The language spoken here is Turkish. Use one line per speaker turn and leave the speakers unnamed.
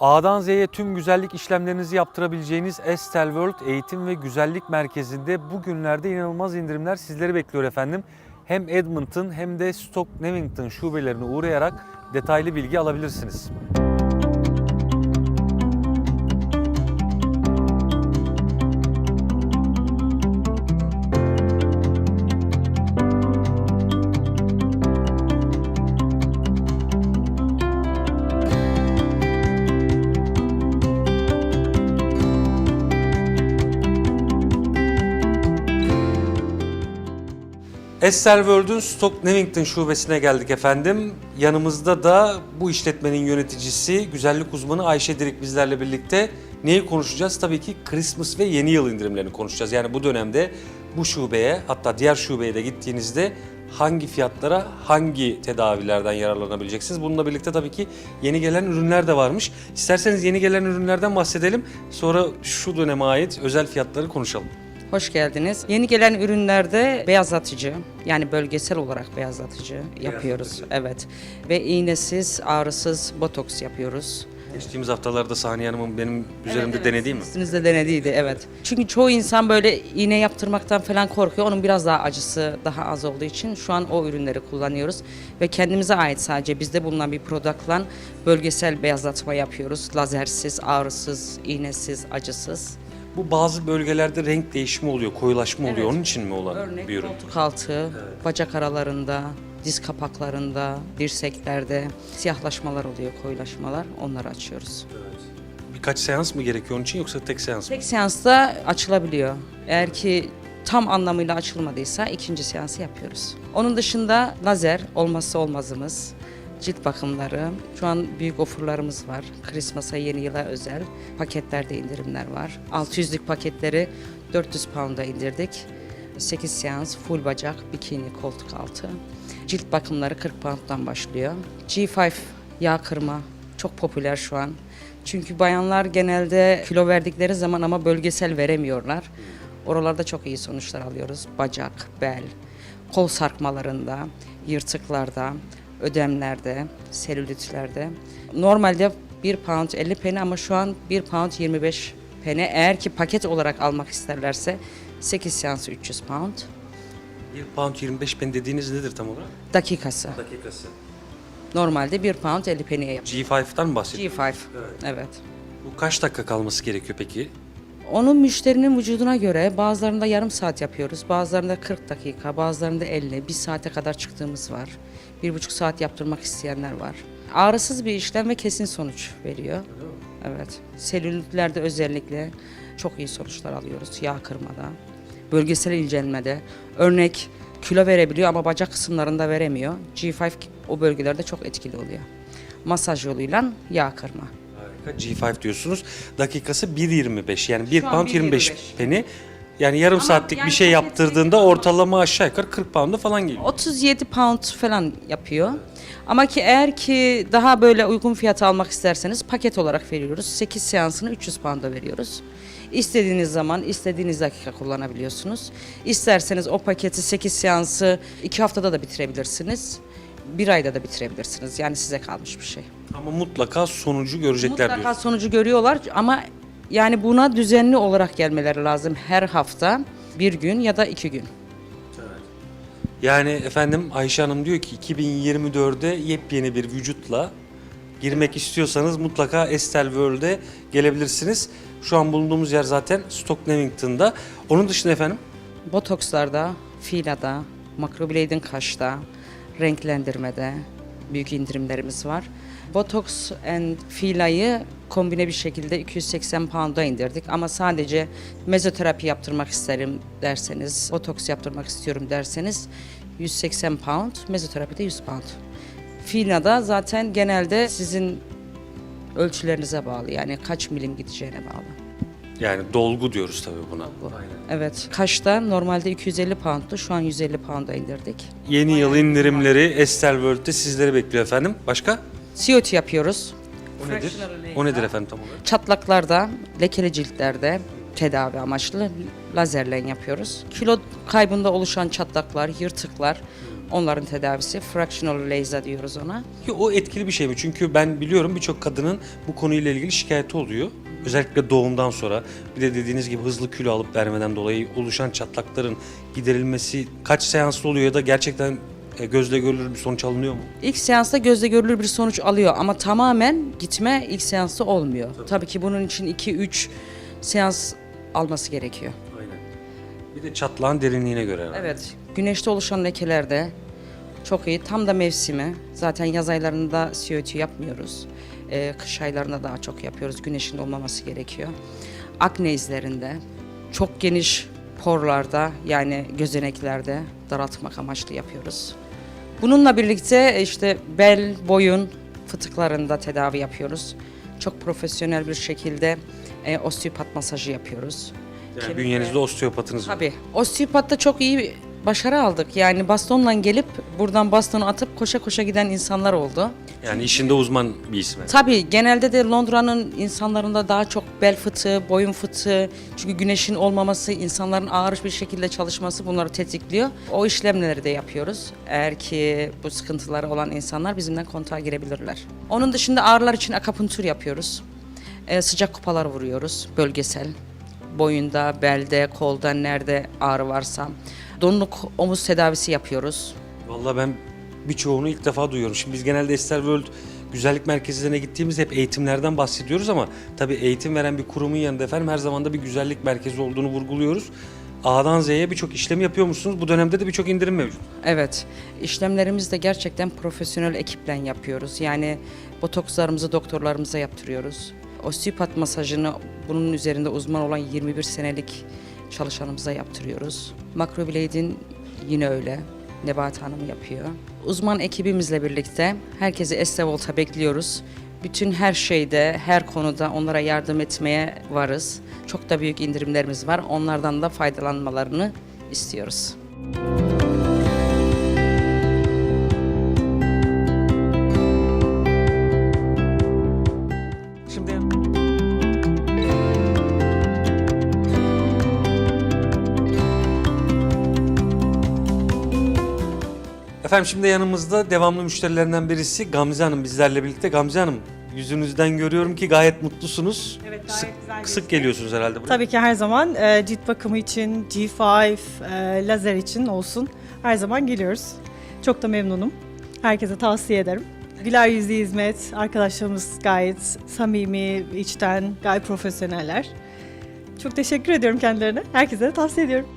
A'dan Z'ye tüm güzellik işlemlerinizi yaptırabileceğiniz Estel World Eğitim ve Güzellik Merkezi'nde bugünlerde inanılmaz indirimler sizleri bekliyor efendim. Hem Edmonton hem de Stoke Newington şubelerine uğrayarak detaylı bilgi alabilirsiniz. Estel World'ün Stoke Newington şubesine geldik efendim. Yanımızda da bu işletmenin yöneticisi, güzellik uzmanı Ayşe Dirik bizlerle birlikte. Neyi konuşacağız? Tabii ki Christmas ve yeni yıl indirimlerini konuşacağız. Yani bu dönemde bu şubeye hatta diğer şubeye de gittiğinizde hangi fiyatlara hangi tedavilerden yararlanabileceksiniz? Bununla birlikte tabii ki yeni gelen ürünler de varmış. İsterseniz yeni gelen ürünlerden bahsedelim. Sonra şu döneme ait özel fiyatları konuşalım.
Hoş geldiniz. Yeni gelen ürünlerde beyazlatıcı yani bölgesel olarak beyazlatıcı yapıyoruz. Evet. Ve iğnesiz, ağrısız botoks yapıyoruz.
Geçtiğimiz haftalarda Saniye Hanım'ın benim üzerimde denediği mi?
Üstünüzde denediydi evet. Çünkü çoğu insan böyle iğne yaptırmaktan falan korkuyor. Onun biraz daha acısı daha az olduğu için şu an o ürünleri kullanıyoruz. Ve kendimize ait sadece bizde bulunan bir productla bölgesel beyazlatma yapıyoruz. Lazersiz, ağrısız, iğnesiz, acısız.
Bu bazı bölgelerde renk değişimi oluyor, koyulaşma oluyor.
Evet.
Onun için mi olan
Örnek
bir ürün?
koltuk altı, bacak aralarında, diz kapaklarında, dirseklerde siyahlaşmalar oluyor, koyulaşmalar. Onları açıyoruz.
Birkaç seans mı gerekiyor onun için yoksa tek seans mı?
Tek seansta açılabiliyor. Eğer ki tam anlamıyla açılmadıysa ikinci seansı yapıyoruz. Onun dışında lazer olmazsa olmazımız. Cilt bakımları. Şu an büyük ofurlarımız var. Christmas'a yeni yıla özel. Paketlerde indirimler var. 600'lük paketleri 400 pound'a indirdik. 8 seans, full bacak, bikini, koltuk altı. Cilt bakımları 40 pound'dan başlıyor. G5 yağ kırma çok popüler şu an. Çünkü bayanlar genelde kilo verdikleri zaman ama bölgesel veremiyorlar. Oralarda çok iyi sonuçlar alıyoruz. Bacak, bel, kol sarkmalarında, yırtıklarda, ödemlerde, selülitlerde. Normalde 1 pound 50 peni ama şu an 1 pound 25 peni. Eğer ki paket olarak almak isterlerse 8 seansı 300 pound.
1 pound 25 pen dediğiniz nedir tam olarak?
Dakikası.
Dakikası.
Normalde 1 pound 50 peniye yapıyor.
G5'tan mı bahsediyorsunuz?
G5. Evet.
Bu kaç dakika kalması gerekiyor peki?
Onun müşterinin vücuduna göre bazılarında yarım saat yapıyoruz, bazılarında 40 dakika, bazılarında 50, bir saate kadar çıktığımız var. Bir buçuk saat yaptırmak isteyenler var. Ağrısız bir işlem ve kesin sonuç veriyor. Evet. Selülitlerde özellikle çok iyi sonuçlar alıyoruz yağ kırmada, bölgesel incelmede. Örnek kilo verebiliyor ama bacak kısımlarında veremiyor. G5 o bölgelerde çok etkili oluyor. Masaj yoluyla yağ kırma.
Harika. G5 diyorsunuz. Dakikası 1.25 yani 1
Şu an
pound 25
1.25.
peni. Yani yarım
Ama
saatlik
yani
bir şey yaptırdığında ortalama aşağı yukarı 40 pound'a falan geliyor.
37 pound falan yapıyor. Ama ki eğer ki daha böyle uygun fiyata almak isterseniz paket olarak veriyoruz. 8 seansını 300 pound'a veriyoruz. İstediğiniz zaman, istediğiniz dakika kullanabiliyorsunuz. İsterseniz o paketi 8 seansı 2 haftada da bitirebilirsiniz. Bir ayda da bitirebilirsiniz. Yani size kalmış bir şey.
Ama mutlaka sonucu görecekler
Mutlaka
diyorsunuz.
sonucu görüyorlar ama yani buna düzenli olarak gelmeleri lazım. Her hafta bir gün ya da iki gün.
Yani efendim Ayşe Hanım diyor ki 2024'de yepyeni bir vücutla girmek istiyorsanız mutlaka Estel World'e gelebilirsiniz. Şu an bulunduğumuz yer zaten Stoke Newington'da. Onun dışında efendim
Botokslarda, filada, makroblade'in kaşta, renklendirmede büyük indirimlerimiz var. Botox and filayı kombine bir şekilde 280 pound'a indirdik ama sadece mezoterapi yaptırmak isterim derseniz, botoks yaptırmak istiyorum derseniz 180 pound, mezoterapi de 100 pound. Filada zaten genelde sizin ölçülerinize bağlı yani kaç milim gideceğine bağlı.
Yani dolgu diyoruz tabii buna.
Evet. Kaş'ta normalde 250 pound'tu. Şu an 150 pound'a indirdik.
Yeni yıl indirimleri Estel World'de sizleri bekliyor efendim. Başka?
COT yapıyoruz.
O nedir? O nedir efendim tam olarak?
Çatlaklarda, lekeli ciltlerde tedavi amaçlı lazerle yapıyoruz. Kilo kaybında oluşan çatlaklar, yırtıklar Onların tedavisi fractional laser diyoruz ona.
Ki o etkili bir şey mi? Çünkü ben biliyorum birçok kadının bu konuyla ilgili şikayeti oluyor. Özellikle doğumdan sonra bir de dediğiniz gibi hızlı kilo alıp vermeden dolayı oluşan çatlakların giderilmesi kaç seanslı oluyor ya da gerçekten e, gözle görülür bir sonuç alınıyor mu?
İlk seansta gözle görülür bir sonuç alıyor ama tamamen gitme ilk seansta olmuyor. Tabii, ki bunun için 2-3 seans alması gerekiyor.
Aynen. Bir de çatlağın derinliğine göre herhalde.
Evet, güneşte oluşan lekelerde çok iyi. Tam da mevsimi. Zaten yaz aylarında CO2 yapmıyoruz. Ee, kış aylarında daha çok yapıyoruz. Güneşin olmaması gerekiyor. Akne izlerinde, çok geniş porlarda yani gözeneklerde daraltmak amaçlı yapıyoruz. Bununla birlikte işte bel, boyun fıtıklarında tedavi yapıyoruz. Çok profesyonel bir şekilde e, osteopat masajı yapıyoruz.
Yani
Kemikle-
bünyenizde osteopatınız var.
Tabii. Osteopatta çok iyi başarı aldık. Yani bastonla gelip buradan bastonu atıp koşa koşa giden insanlar oldu.
Yani işinde uzman bir isim.
Tabii genelde de Londra'nın insanlarında daha çok bel fıtığı, boyun fıtığı, çünkü güneşin olmaması, insanların ağır bir şekilde çalışması bunları tetikliyor. O işlemleri de yapıyoruz. Eğer ki bu sıkıntıları olan insanlar bizimle kontağa girebilirler. Onun dışında ağrılar için akupunktur yapıyoruz. Ee, sıcak kupalar vuruyoruz bölgesel. Boyunda, belde, kolda nerede ağrı varsa. Donluk omuz tedavisi yapıyoruz.
Vallahi ben birçoğunu ilk defa duyuyorum. Şimdi biz genelde Ester World güzellik merkezlerine gittiğimizde hep eğitimlerden bahsediyoruz ama tabii eğitim veren bir kurumun yanında efendim her zaman da bir güzellik merkezi olduğunu vurguluyoruz. A'dan Z'ye birçok işlem yapıyormuşsunuz. Bu dönemde de birçok indirim mevcut.
Evet, işlemlerimizi de gerçekten profesyonel ekiple yapıyoruz. Yani botokslarımızı doktorlarımıza yaptırıyoruz. Osteopat masajını bunun üzerinde uzman olan 21 senelik çalışanımıza yaptırıyoruz. Macroblade'in yine öyle. Nebahat Hanım yapıyor. Uzman ekibimizle birlikte herkesi Estevolt'a bekliyoruz. Bütün her şeyde, her konuda onlara yardım etmeye varız. Çok da büyük indirimlerimiz var. Onlardan da faydalanmalarını istiyoruz.
Şimdi Efendim şimdi yanımızda devamlı müşterilerinden birisi Gamze Hanım bizlerle birlikte. Gamze Hanım yüzünüzden görüyorum ki gayet mutlusunuz.
Evet, gayet
sık,
güzel
sık geliyorsunuz herhalde buraya.
Tabii ki her zaman e, cilt bakımı için, G5, e, lazer için olsun her zaman geliyoruz. Çok da memnunum. Herkese tavsiye ederim. Güler yüzlü hizmet, arkadaşlarımız gayet samimi, içten, gayet profesyoneller. Çok teşekkür ediyorum kendilerine. Herkese de tavsiye ediyorum.